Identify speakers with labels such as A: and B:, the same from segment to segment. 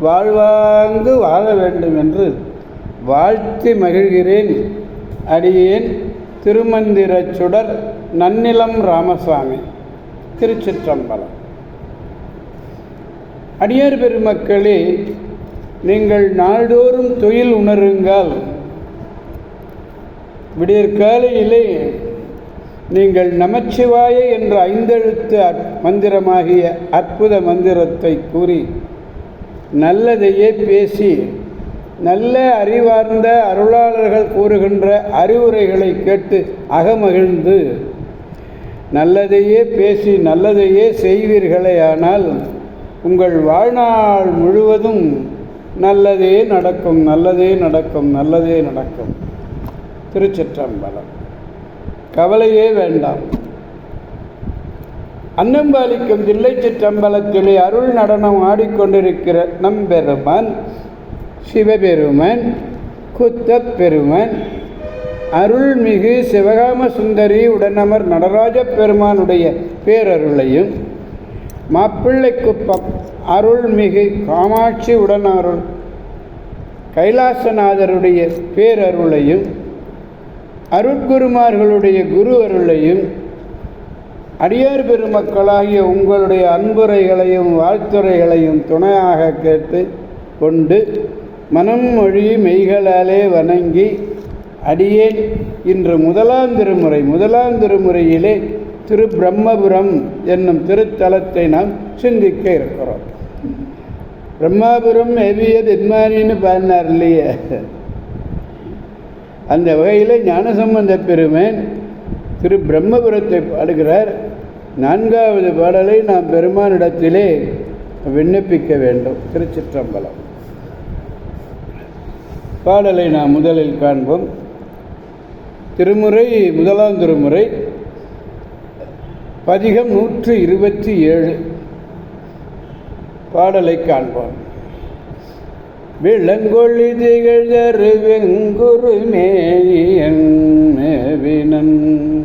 A: வாழ்வாங்கு வாழ வேண்டும் என்று வாழ்த்தி மகிழ்கிறேன். அடியேன் திருமந்திரச் சுடர் நன்னிலம் ராமசாமி திருச்சிற்றம்பலம். அடியார் பெருமக்களே நீங்கள் நாள்தோறும் தொழில் உணருங்கள். விடியற்காலையிலே நீங்கள் நமச்சிவாய என்ற ஐந்தெழுத்து மந்திரமாகிய அற்புத மந்திரத்தை கூறி நல்லதையே பேசி நல்ல அறிவார்ந்த அருளாளர்கள் கூறுகின்ற அறிவுரைகளை கேட்டு அகமகிழ்ந்து நல்லதையே பேசி நல்லதையே செய்வீர்களே ஆனால் உங்கள் வாழ்நாள் முழுவதும் நல்லதே நடக்கும் நல்லதே நடக்கும் நல்லதே நடக்கும். திருச்சிற்றம்பலம். கவலையே வேண்டாம். அன்னம்பாலிக்கும் தில்லை சிற்றம்பலத்திலே அருள் நடனம் ஆடிக்கொண்டிருக்கிற நம்பெருமான் சிவபெருமன் குத்தப் பெருமன் அருள்மிகு சிவகாம சுந்தரி உடனமர் நடராஜ பெருமானுடைய பேரருளையும் மாப்பிள்ளை குப்பம் அருள்மிகு காமாட்சி உடனருள் கைலாசநாதருடைய பேரருளையும் அருட்குருமார்களுடைய குரு அருளையும் அடியார் பெருமக்களாகிய உங்களுடைய அன்புரைகளையும் வாழ்த்துரைகளையும் துணையாக கேட்டு கொண்டு மனம் மொழி மெய்களாலே வணங்கி அடியேன் இன்று முதலாம் திருமுறை முதலாம் திருமுறையிலே திரு பிரம்மபுரம் என்னும் திருத்தலத்தை நாம் சிந்திக்க இருக்கிறோம். பிரம்மாபுரம் எவிய தென்மானின்னு பாடினார் இல்லையே. அந்த வகையில் ஞானசம்பந்த பெருமன் திரு பிரம்மபுரத்தை பாடுகிறார். நான்காவது பாடலை நாம் பெருமானிடத்திலே விண்ணப்பிக்க வேண்டும். திருச்சிற்றம்பலம். பாடலை நாம் முதலில் காண்போம். திருமுறை முதலாம் திருமுறை பதிகம் நூற்று இருபத்தி ஏழு. பாடலை காண்போம். விளங்கொழி திகழரு வெங்குரு மேவினன்.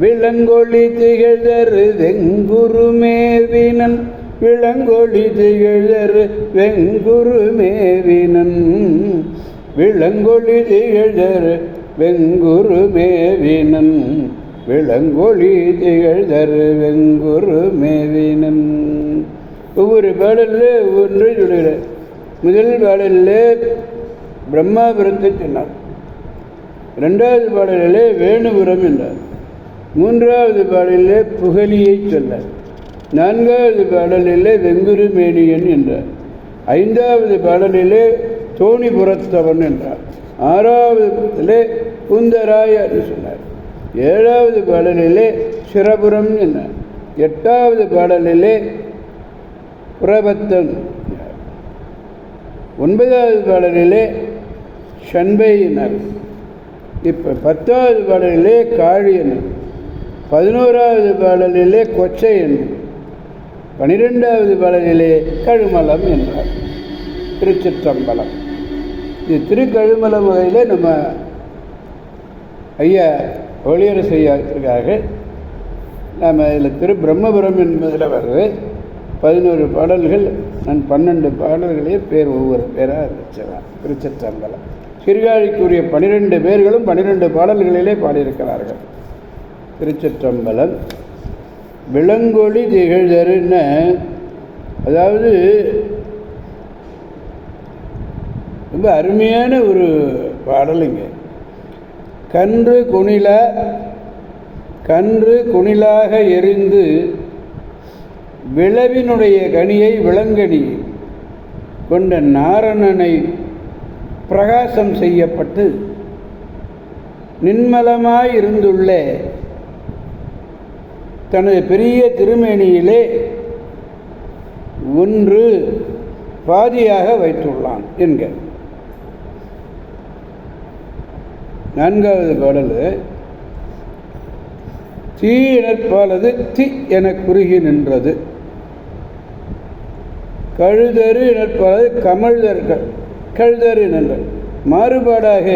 A: விளங்கொழி திகழரு வெங்குருமேவினன். விளங்கொழி திகழரு வெங்குருமேவினன். விளங்கொழி திகழரு வெங்குருமேவினன். விளங்கொழி திகழ்தரு வெங்குருமேவினன். ஒவ்வொரு பாடலில் ஒவ்வொன்றை சொல்கிறார் முதல் பாடலில் பிரம்மாபுரத்தை சொன்னார். ரெண்டாவது பாடலில் வேணுபுரம் என்றார். மூன்றாவது பாடலிலே புகழியை சொன்னார் நான்காவது பாடலிலே வெங்குரு மேனியன் என்றார். ஐந்தாவது பாடலிலே தோணிபுரத்தவன் என்றார். ஆறாவதிலே குந்தராய் என்று சொன்னார். ஏழாவது பாடலிலே சிரபுரம் என்றார். எட்டாவது பாடலிலே புரபத்தன் ஒன்பதாவது பாடலிலே ஷண்பையினர் இப்போ பத்தாவது பாடலிலே காழியனர் பதினோராவது பாடலிலே கொச்சை கொச்சையன் பனிரெண்டாவது பாடலிலே கழுமலம் என்றார். திருச்சிற்றம்பலம். இது திருக்கழுமலம் வகையில் நம்ம ஐயா ஒளியரசு ஐயாவுக்காக நாம் இதில் திரு பிரம்மபுரம் என்பதில் வருது பதினோரு பாடல்கள் நான் பன்னெண்டு பாடல்களே பேர் ஒவ்வொரு பேராக வச்சலாம் திருச்சிற்றம்பலம். சிறுகாழிக்குரிய பனிரெண்டு பேர்களும் பனிரெண்டு பாடல்களிலே பாடியிருக்கிறார்கள். திருச்சிற்றம்பலம். விலங்கொழி திகழ்தருன்னு அதாவது ரொம்ப அருமையான ஒரு பாடலுங்க. கன்று குணில கன்று குணிலாக எரிந்து விளவினுடைய கனியை விலங்கனி கொண்ட நாரணனை பிரகாசம் செய்யப்பட்டு நின்மலமாய் இருந்துள்ள தனது பெரிய திருமேனியிலே ஒன்று பாதியாக வைத்துள்ளான் என்க. நான்காவது பாடல். தீ இனற்பாலது தி என குறுகி நின்றது. கழுதரு இனற்பாலது கமழ்தர் கழுதரு நின்றது மாறுபாடாக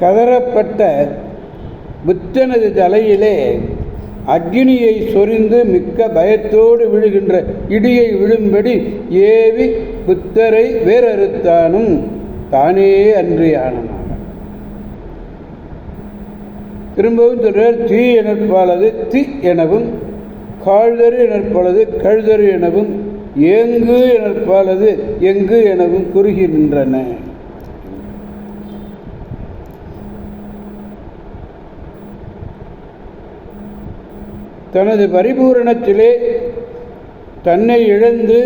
A: கதறப்பட்ட புத்தனது தலையிலே அக்னியை சொரிந்து மிக்க பயத்தோடு விழுகின்ற இடியை விழும்படி ஏவி புத்தரை வேறறுத்தானும். தானே அன்றியானமாக திரும்பவும் சொல்கிறார் தீ எனப்பாளது தி எனவும் காழ்தரு எனற்பாலது கழுதரு எனவும் ஏங்கு எனற்பாலது எங்கு எனவும் குறுகி நின்றன தனது பரிபூரணத்திலே தன்னை இழந்து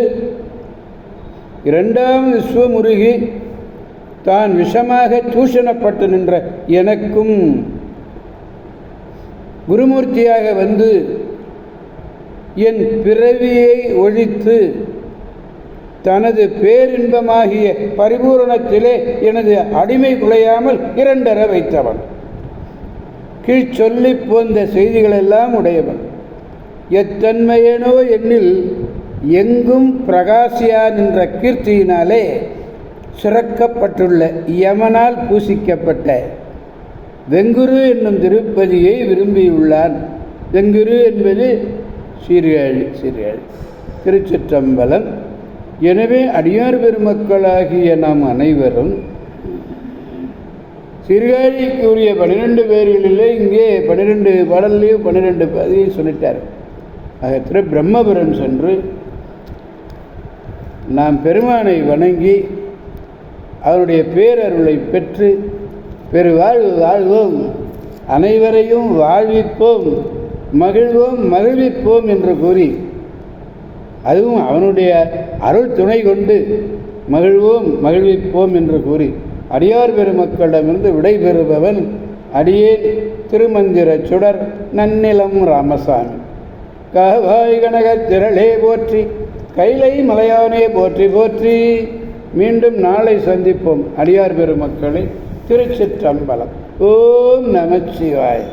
A: இரண்டாம் விஸ்வமுருகி தான் விஷமாக தூஷணப்பட்டு நின்ற எனக்கும் குருமூர்த்தியாக வந்து என் பிறவியை ஒழித்து தனது பேரின்பமாகிய பரிபூரணத்திலே எனது அடிமை குலையாமல் இரண்டர வைத்தவன். கீழ் போந்த செய்திகளெல்லாம் உடையவன். எத்தன்மையேனோ என்னில் எங்கும் பிரகாசியா நின்ற கீர்த்தியினாலே சுரக்கப்பட்டுள்ள யமனால் பூசிக்கப்பட்ட வெங்குரு என்னும் திருப்பதியை விரும்பியுள்ளான். வெங்குரு என்பது சீர்காழி சீர்காழி திருச்சிற்றம்பலம். எனவே அடியார் பெருமக்களாகிய நாம் அனைவரும் சீர்காழிக்கு உரிய பன்னிரெண்டு பேர்களிலே இங்கே பன்னிரெண்டு பாடல்லையும் பன்னிரெண்டு பதியை சொல்லிட்டார் ஆக திரு பிரம்மபுரம் சென்று நாம் பெருமானை வணங்கி அவருடைய பேரருளை பெற்று பெரு வாழ்வு வாழ்வோம். அனைவரையும் வாழ்விப்போம் மகிழ்வோம் மகிழ்விப்போம் என்று கூறி அதுவும் அவனுடைய அருள் துணை கொண்டு மகிழ்வோம் மகிழ்விப்போம் என்று கூறி அடியார் பெருமக்களிடமிருந்து விடைபெறுபவன் அடியேன் திருமந்திர சுடர் நன்னிலம் ராமசாமி. காவாய் கனகத் திரளே போற்றி கைலை மலையானே போற்றி போற்றி. மீண்டும் நாளை சந்திப்போம். அடியார் பெருமக்களை திருச்சிற்றம்பலம். ஓம் நமச்சிவாய்.